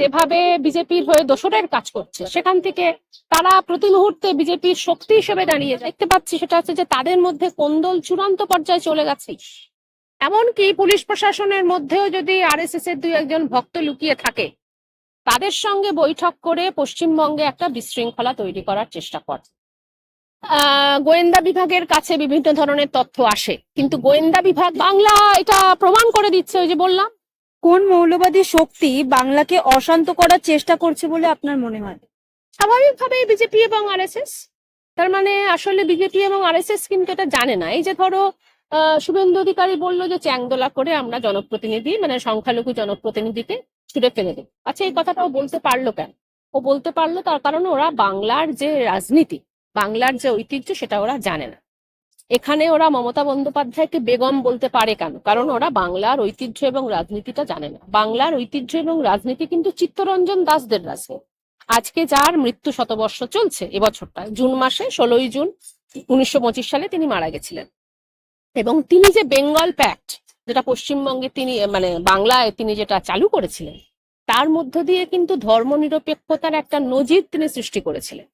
যেভাবে বিজেপির হয়ে দোসরের কাজ করছে, সেখান থেকে তারা প্রতি মুহূর্তে বিজেপির শক্তি হিসেবে দাঁড়িয়ে দেখতে পাচ্ছি সেটা হচ্ছে যে তাদের মধ্যে কোন্দল চূড়ান্ত পর্যায়ে চলে গেছে। এমনকি পুলিশ প্রশাসনের মধ্যেও যদি আরএসএস এর দুই একজন ভক্ত লুকিয়ে থাকে, তাদের সঙ্গে বৈঠক করে পশ্চিমবঙ্গে একটা বিশৃঙ্খলা তৈরি করার চেষ্টা করে। গোয়েন্দা বিভাগের কাছে বিভিন্ন ধরনের তথ্য আসে, কিন্তু গোয়েন্দা বিভাগ বাংলা এটা প্রমাণ করে দিচ্ছে ওই যে বললাম কোন মৌলবাদী শক্তি বাংলাকে অশান্ত করার চেষ্টা করছে বলে আপনার মনে হয়? স্বাভাবিকভাবেই বিজেপি এবং আরএসএস। তার মানে আসলে বিজেপি এবং আরএসএস কিন্তু এটা জানে না। এই যে ধরো শুভেন্দু অধিকারী বলল যে চ্যাংদোলা করে আমরা জনপ্রতিনিধি মানে সংখ্যালঘু জনপ্রতিনিধিকে ছুড়ে ফেলে দেব। আচ্ছা এই কথাটা ও বলতে পারল কেন? ও বলতে পারল তার কারণে ওরা বাংলার যে রাজনীতি, বাংলার যে ঐতিহ্য সেটা ওরা জানে না। এখানে ওরা মমতা বন্দ্যোপাধ্যায়কে বেগম বলতে পারে কেন? কারণ ওরা বাংলার ঐতিহ্য এবং রাজনীতিটা জানে না। বাংলার ঐতিহ্য এবং রাজনীতি কিন্তু চিত্তরঞ্জন দাসদের রাজনীতি আজকে যার মৃত্যু শতবর্ষ চলছে এবছরটা জুন মাসে, ষোলোই জুন উনিশশো পঁচিশ সালে তিনি মারা গেছিলেন। এবং তিনি যে বেঙ্গল প্যাক্ট, যেটা পশ্চিমবঙ্গে তিনি মানে বাংলায় তিনি যেটা চালু করেছিলেন, তার মধ্য দিয়ে কিন্তু ধর্মনিরপেক্ষতার একটা নজির তিনি সৃষ্টি করেছিলেন।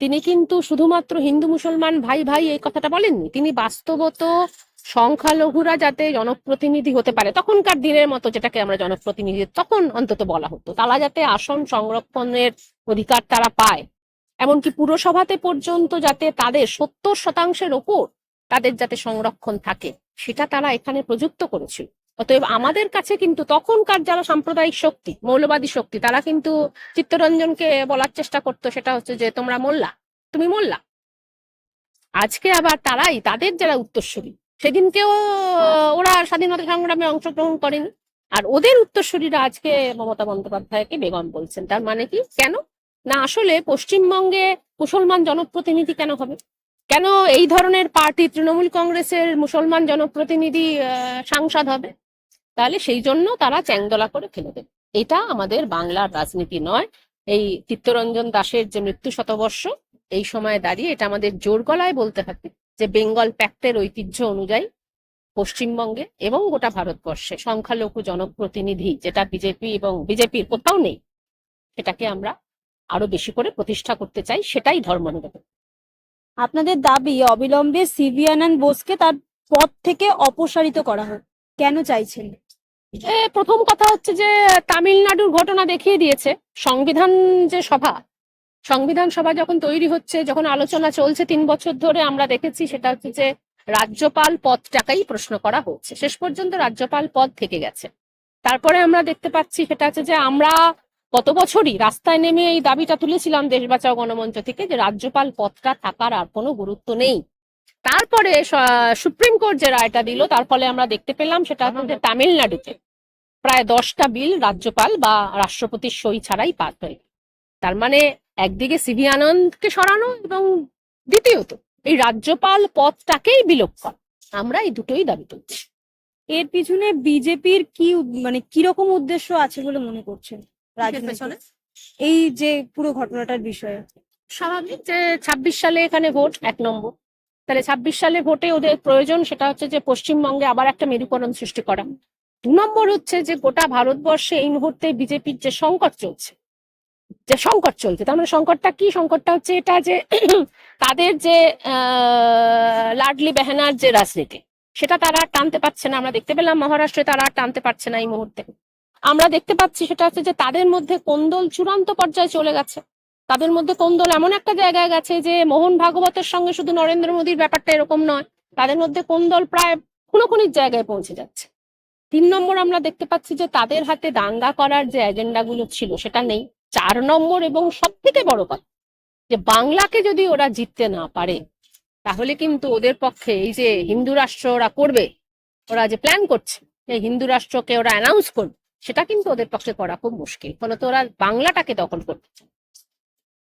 তিনি কিন্তু শুধুমাত্র হিন্দু মুসলমান ভাই ভাই এই কথাটা বলেননি। তিনি বাস্তবত সংখ্যালঘুরা যাতে জনপ্রতিনিধি হতে পারে, তখনকার দিনের মতো যেটাকে আমরা জনপ্রতিনিধি তখন অন্তত বলা হতো, তারা যাতে আসন সংরক্ষণের অধিকার তারা পায়। এমনকি পুরসভাতে পর্যন্ত যাতে তাদের সত্তর শতাংশের ওপর তাদের যাতে সংরক্ষণ থাকে, সেটা তারা এখানে প্রযুক্ত করেছিল। অতএব আমাদের কাছে কিন্তু তখনকার যারা সাম্প্রদায়িক শক্তি, মৌলবাদী শক্তি, তারা কিন্তু চিত্তরঞ্জনকে বলার চেষ্টা করতো, সেটা হচ্ছে যে, তোমরা মোল্লা, তুমি মোল্লা। আজকে আবার তারাই, তাদের যারা উত্তরসূরি, সেদিনকেও ওরা স্বাধীনতা সংগ্রামে অংশগ্রহণ করেনি। আর ওদের উত্তরসূরিরা আজকে মমতা বন্দ্যোপাধ্যায়কে বেগম বলছেন। তার মানে কি? কেন? না, আসলে পশ্চিমবঙ্গে মুসলমান জনপ্রতিনিধি কেন হবে? কেন এই ধরনের পার্টি তৃণমূল কংগ্রেসের মুসলমান জনপ্রতিনিধি সাংসদ হবে? তাহলে সেই জন্য তারা চ্যাংদোলা করে ফেলে দেবে। এটা আমাদের বাংলার রাজনীতি নয়। এই চিত্তরঞ্জন দাসের যে মৃত্যু শতবর্ষ, এই সময় দাঁড়িয়ে এটা আমাদের জোর গলায় বলতে হবে যে বেঙ্গল প্যাক্টের ঐতিহ্য অনুযায়ী পশ্চিমবঙ্গে এবং গোটা ভারতবর্ষে সংখ্যালঘু জনপ্রতিনিধি যেটা বিজেপি এবং বিজেপির কোথাও নেই, সেটাকে আমরা আরও বেশি করে প্রতিষ্ঠা করতে চাই, সেটাই ধর্মনিরপেক্ষ আপনাদের দাবি অবিলম্বে আনন্দ বোসকে তার পদ থেকে অপসারিত করা হোক। কেন চাইছেন? প্রথম কথা হচ্ছে যে, তামিলনাড়ুর ঘটনা দেখিয়ে দিয়েছে। সংবিধান যে সভা, সংবিধান সভা যখন তৈরি হচ্ছে, যখন আলোচনা চলছে তিন বছর ধরে আমরা দেখেছি, সেটা হচ্ছে যে, রাজ্যপাল পদটাকেই প্রশ্ন করা হচ্ছে। শেষ পর্যন্ত রাজ্যপাল পদ থেকে গেছে। তারপরে আমরা দেখতে পাচ্ছি, সেটা হচ্ছে যে, আমরা গত বছরই রাস্তায় নেমে এই দাবিটা তুলেছিলাম দেশ বাঁচাও গণমঞ্চ থেকে, যে রাজ্যপাল পদটা থাকার আর কোনো গুরুত্ব নেই। তারপরে সুপ্রিম কোর্ট যে রায়টা দিল তার ফলে আমরা দেখতে পেলাম সেটা হচ্ছে তামিলনাড়ুতে প্রায় দশটা বিল রাজ্যপাল বা রাষ্ট্রপতির সই ছাড়াই পাস হয়ে তার মানে একদিকে সিভি আনন্দকে সরানো এবং দ্বিতীয়ত এই রাজ্যপাল পদটাকেই বিলোপ করা। আমরা এই দুটোই দাবি তুলছি এর পিছনে বিজেপির কি মানে কীরকম উদ্দেশ্য আছে বলে মনে করছেন এই যে পুরো ঘটনাটার বিষয়ে। স্বাভাবিক যে ছাব্বিশ সালে এখানে ভোট এক নম্বর। তাহলে ছাব্বিশ সালে ভোটে ওদের প্রয়োজন সেটা হচ্ছে যে পশ্চিমবঙ্গে আবার একটা মেরুকরণ সৃষ্টি করা। দু নম্বর হচ্ছে যে গোটা ভারতবর্ষে এই মুহূর্তে বিজেপির যে সংকট চলছে, যে সংকট চলছে, তার মানে সংকটটা কি? সংকটটা হচ্ছে এটা যে তাদের যে লাডলি বেহানার যে রাজনীতি, সেটা তারা আর টানতে পারছে না। আমরা দেখতে পেলাম মহারাষ্ট্রে তারা আর টানতে পারছে না এই মুহূর্তে। আমরা দেখতে পাচ্ছি সেটা হচ্ছে যে তাদের মধ্যে কোন্দল চূড়ান্ত পর্যায়ে চলে গেছে। তাদের মধ্যে কোন দল এমন একটা জায়গায় গেছে যে মোহন ভাগবতের সঙ্গে শুধু নরেন্দ্র মোদীর ব্যাপারটা এরকম নয়, তাদের মধ্যে কোন দল প্রায় খুনোখুনির জায়গায় পৌঁছে যাচ্ছে? তিন নম্বর আমরা দেখতে পাচ্ছি যে তাদের হাতে দাঙ্গা করার যে এজেন্ডাগুলো ছিল সেটা নেই। চার নম্বর এবং সব থেকে বড় কথা, যে বাংলাকে যদি ওরা জিততে না পারে, তাহলে কিন্তু ওদের পক্ষে এই যে হিন্দু রাষ্ট্র ওরা করবে, ওরা যে প্ল্যান করছে, এই হিন্দু রাষ্ট্রকে ওরা অ্যানাউন্স করবে, সেটা কিন্তু ওদের পক্ষে করা খুব মুশকিল। ফলত ওরা বাংলাটাকে দখল করতে চায়।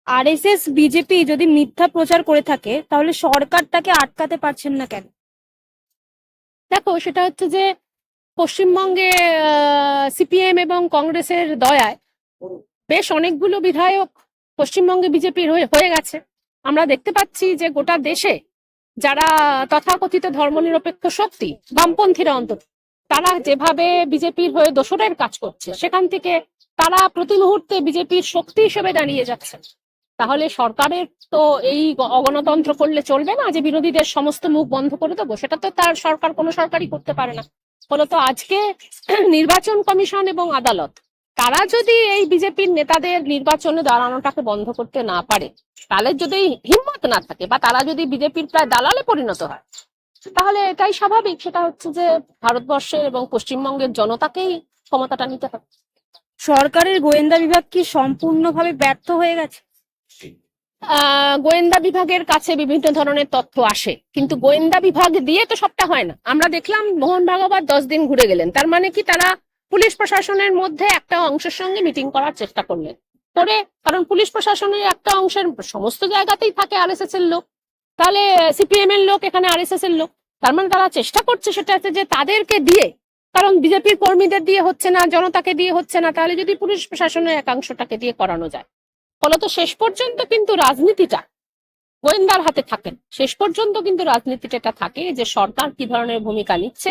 আরএসএস, বিজেপি যদি মিথ্যা প্রচার করে থাকে, তাহলে সরকার তাকে আটকাতে পারছেন না কেন? দেখো, সেটা হচ্ছে যে পশ্চিমবঙ্গে সিপিএম এবং কংগ্রেসের দয়ায় বেশ অনেকগুলো বিধায়ক পশ্চিমবঙ্গে বিজেপির হয়ে গেছে। আমরা দেখতে পাচ্ছি যে গোটা দেশে যারা তথাকথিত ধর্মনিরপেক্ষ শক্তি, বামপন্থীরা অন্তত, তারা যেভাবে বিজেপির হয়ে দোসরের কাজ করছে, সেখান থেকে তারা প্রতি মুহূর্তে বিজেপির শক্তি হিসেবে দাঁড়িয়ে যাচ্ছে। তাহলে সরকারের তো এই অগণতন্ত্র করলে চলবে না যে বিরোধীদের সমস্ত মুখ বন্ধ করে দেবো, সেটা তো তার সরকার, কোনো সরকারই করতে পারে না। ফলত আজকে নির্বাচন কমিশন এবং আদালত, তারা যদি এই বিজেপির নেতাদের নির্বাচনে দাঁড়ানোটাকে বন্ধ করতে না পারে, তাহলে যদি হিম্মত না থাকে বা তারা যদি বিজেপির প্রায় দালালে পরিণত হয়, তাহলে এটাই স্বাভাবিক। সেটা হচ্ছে যে ভারতবর্ষের এবং পশ্চিমবঙ্গের জনতাকেই ক্ষমতাটা নিতে হবে। সরকারের গোয়েন্দা বিভাগ কি সম্পূর্ণভাবে ব্যর্থ হয়ে গেছে? গোয়েন্দা বিভাগের কাছে বিভিন্ন ধরনের তথ্য আসে। কিন্তু গোয়েন্দা বিভাগ দিয়ে তো সবটা হয় না। আমরা দেখলাম মোহন ভাগবত দশ দিন ঘুরে গেলেন। তার মানে কি তারা পুলিশ প্রশাসনের মধ্যে একটা অংশের সঙ্গে মিটিং করার চেষ্টা করলেন। করে, কারণ পুলিশ প্রশাসনের একটা অংশের সমস্ত জায়গাতেই থাকে আরএসএস এর লোক। তাহলে সিপিএম এর লোক এখানে আরএসএস এর লোক। তার মানে তারা চেষ্টা করছে সেটা হচ্ছে যে তাদেরকে দিয়ে, কারণ বিজেপির কর্মীদের দিয়ে হচ্ছে না, জনতাকে দিয়ে হচ্ছে না, তাহলে যদি পুলিশ প্রশাসনের একাংশটাকে দিয়ে করানো যায়। ফলত শেষ পর্যন্ত কিন্তু রাজনীতিটা গোয়েন্দার হাতে থাকেন। শেষ পর্যন্ত কিন্তু রাজনীতিটা এটা থাকে যে সরকার কি ধরনের ভূমিকা নিচ্ছে।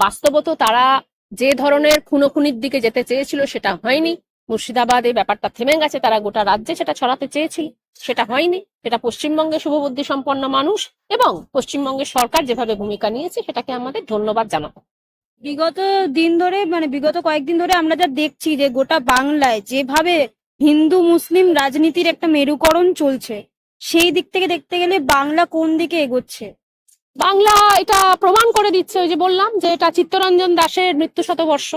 বাস্তবত তারা যে ধরনের খুনোখুনির দিকে যেতে চেয়েছিল সেটা হয়নি। মুর্শিদাবাদ এই ব্যাপারটা থেমে গেছে, তারা গোটা রাজ্যে সেটা ছড়াতে চেয়েছিল, সেটা হয়নি। সেটা পশ্চিমবঙ্গে শুভবুদ্ধি সম্পন্ন মানুষ এবং পশ্চিমবঙ্গের সরকার যেভাবে ভূমিকা নিয়েছে সেটাকে আমাদের ধন্যবাদ জানাব। বিগত দিন ধরে মানে বিগত কয়েকদিন ধরে আমরা যা দেখছি যে গোটা বাংলায় যেভাবে হিন্দু মুসলিম রাজনীতির একটা মেরুকরণ চলছে। সেই দিক থেকে দেখতে গেলে বাংলা কোন দিকে এগোচ্ছে? বাংলা এটা প্রমাণ করে দিচ্ছে ওই যে বললাম যে এটা চিত্তরঞ্জন দাসের মৃত্যু শতবর্ষ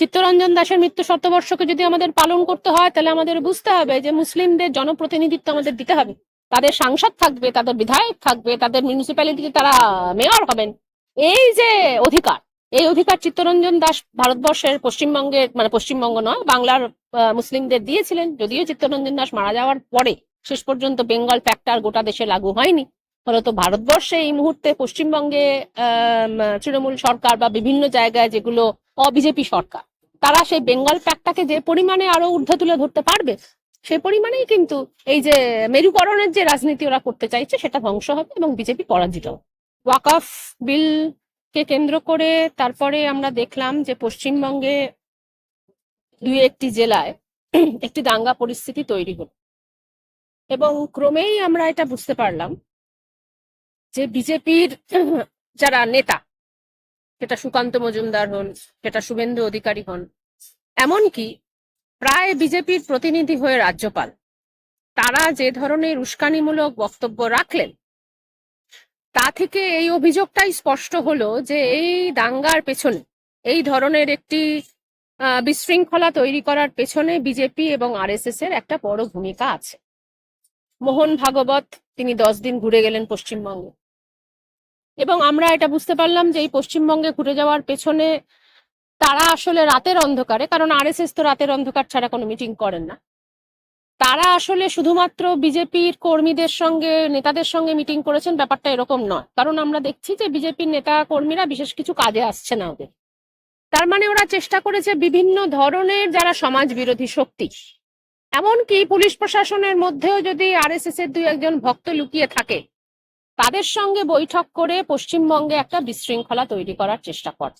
চিত্তরঞ্জন দাসের মৃত্যু শতবর্ষকে যদি আমাদের পালন করতে হয়, তাহলে আমাদের বুঝতে হবে যে মুসলিমদের জনপ্রতিনিধিত্ব আমাদের দিতে হবে। তাদের সাংসদ থাকবে, তাদের বিধায়ক থাকবে, তাদের মিউনিসিপ্যালিটিতে তারা মেয়র হবেন। এই যে অধিকার এই অধিকার চিত্তরঞ্জন দাস ভারতবর্ষের পশ্চিমবঙ্গের মানে পশ্চিমবঙ্গ নয়, বাংলার মুসলিমদের দিয়েছিলেন যদিও চিত্তরঞ্জন দাস মারা যাওয়ার পরে শেষ পর্যন্ত বেঙ্গল ফ্যাক্টর গোটা দেশে লাগু হয়নি ফলত ভারতবর্ষে এই মুহূর্তে পশ্চিমবঙ্গে তৃণমূল সরকার বা বিভিন্ন জায়গায় যেগুলো অবিজেপি সরকার, তারা সেই বেঙ্গল প্যাকটাকে যে পরিমাণে আরও ঊর্ধ্বে তুলে ধরতে পারবে, সে পরিমাণেই কিন্তু এই যে মেরুকরণের যে রাজনীতি ওরা করতে চাইছে, সেটা ধ্বংস হবে এবং বিজেপি পরাজিত। ওয়াকফ বিল কে কেন্দ্র করে তারপরে আমরা দেখলাম যে পশ্চিমবঙ্গে দুই একটি জেলায় একটি দাঙ্গা পরিস্থিতি তৈরি হলো। এবং ক্রমেই আমরা এটা বুঝতে পারলাম যে বিজেপির যারা নেতা, সেটা সুকান্ত মজুমদার হন, সেটা শুভেন্দু অধিকারী হন, এমনকি প্রায় বিজেপির প্রতিনিধি হয়ে রাজ্যপাল, তারা যে ধরনের উস্কানিমূলক বক্তব্য রাখলেন তা থেকে এই অভিযোগটাই স্পষ্ট হলো যে এই দাঙ্গার পেছনে, এই ধরনের একটি বিশৃঙ্খলা তৈরি করার পেছনে বিজেপি এবং আরএসএস এর একটা বড় ভূমিকা আছে। মোহন ভাগবত, তিনি দশ দিন ঘুরে গেলেন পশ্চিমবঙ্গে। এবং আমরা এটা বুঝতে পারলাম যে এই পশ্চিমবঙ্গে ঘুরে যাওয়ার পেছনে তারা আসলে রাতের অন্ধকারে, কারণ আরএসএস তো রাতের অন্ধকার ছাড়া কোনো মিটিং করেন না। তারা আসলে শুধুমাত্র বিজেপির কর্মীদের সঙ্গে, নেতাদের সঙ্গে মিটিং করেছেন, ব্যাপারটা এরকম নয়। কারণ আমরা দেখছি যে বিজেপির নেতা কর্মীরা বিশেষ কিছু কাজে আসছে না ওদের। তার মানে ওরা চেষ্টা করেছে বিভিন্ন ধরনের যারা সমাজ বিরোধী শক্তি। এমনকি পুলিশ প্রশাসনের মধ্যেও যদি আরএসএস এর দুই একজন ভক্ত লুকিয়ে থাকে, তাদের সঙ্গে বৈঠক করে পশ্চিমবঙ্গে একটা বিশৃঙ্খলা তৈরি করার চেষ্টা করে।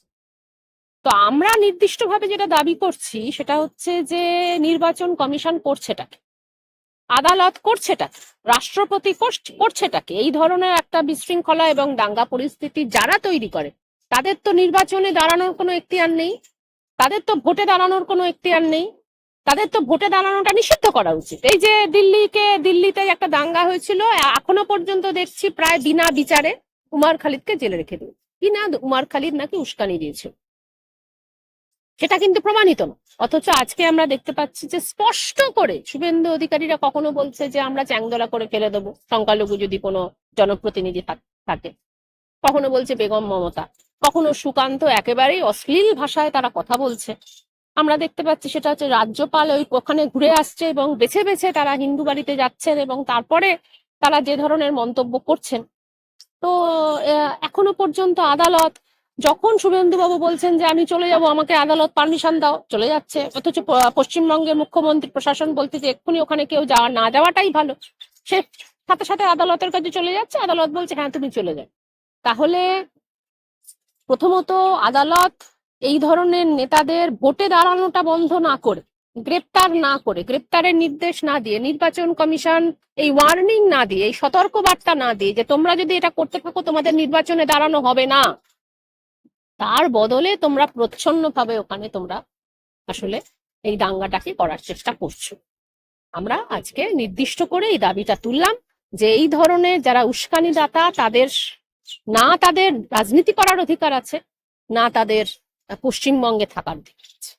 তো আমরা নির্দিষ্টভাবে যেটা দাবি করছি সেটা হচ্ছে যে নির্বাচন কমিশন করছেটাকে, আদালত করছেটাকে, রাষ্ট্রপতি করছ- করছেটাকে, এই ধরনের একটা বিশৃঙ্খলা এবং দাঙ্গা পরিস্থিতি যারা তৈরি করে, তাদের তো নির্বাচনে দাঁড়ানোর কোনো এখতিয়ার নেই, তাদের তো ভোটে দাঁড়ানোর কোনো এখতিয়ার নেই, তাদের তো ভোটে দাঁড়ানোটা নিষিদ্ধ করা উচিত। এই যে দিল্লিকে দিল্লিতে একটা দাঙ্গা হয়েছিল, এখনও পর্যন্ত দেখছি প্রায় বিনা বিচারে উমার খালিদকে জেলে রেখে দিল বিনা উমার খালিদ নাকি উস্কানি দিয়েছিল। সেটা কিন্তু প্রমাণিত না অথচ আজকে আমরা দেখতে পাচ্ছি যে স্পষ্ট করে শুভেন্দু অধিকারীরা কখনো বলছে যে আমরা চ্যাংদোলা করে ফেলে দেবো, সংখ্যালঘু যদি কোনো জনপ্রতিনিধি থাকে কখনো বলছে বেগম মমতা। কখনো সুকান্ত একেবারেই অশ্লীল ভাষায় তারা কথা বলছে। আমরা দেখতে পাচ্ছি সেটা হচ্ছে রাজ্যপাল ওই ওখানে ঘুরে আসছে এবং বেছে বেছে তারা হিন্দু বাড়িতে যাচ্ছেন এবং তারপরে তারা যে ধরনের মন্তব্য করছেন। তো এখনও পর্যন্ত আদালত যখন শুভেন্দু বাবু বলছেন যে আমি চলে যাব, আমাকে আদালত পারমিশন দাও, চলে যাচ্ছে। অথচ পশ্চিমবঙ্গের মুখ্যমন্ত্রী, প্রশাসন বলতে যে এক্ষুনি ওখানে কেউ যাওয়া, না যাওয়াটাই ভালো। সে সাথে সাথে আদালতের কাছে চলে যাচ্ছে, আদালত বলছে হ্যাঁ তুমি চলে যাও। তাহলে প্রথমত আদালত এই ধরনের নেতাদের ভোটে দাঁড়ানোটা বন্ধ না করে, গ্রেপ্তার না করে, গ্রেপ্তারের নির্দেশ না দিয়ে, নির্বাচন কমিশন এই ওয়ার্নিং না দিয়ে, এই সতর্ক বার্তা না দিয়ে যে তোমরা যদি এটা করতে থাকো, তোমাদের নির্বাচনে দাঁড়ানো হবে না। তার বদলে তোমরা প্রচ্ছন্নভাবে ওখানে তোমরা আসলে এই দাঙ্গাটাকে করার চেষ্টা করছ। আমরা আজকে নির্দিষ্ট করে এই দাবিটা তুললাম যে এই ধরনের যারা উস্কানি দাতা তাদের না তাদের রাজনীতি করার অধিকার আছে, না তাদের পশ্চিমবঙ্গে থাকার অধিকার আছে।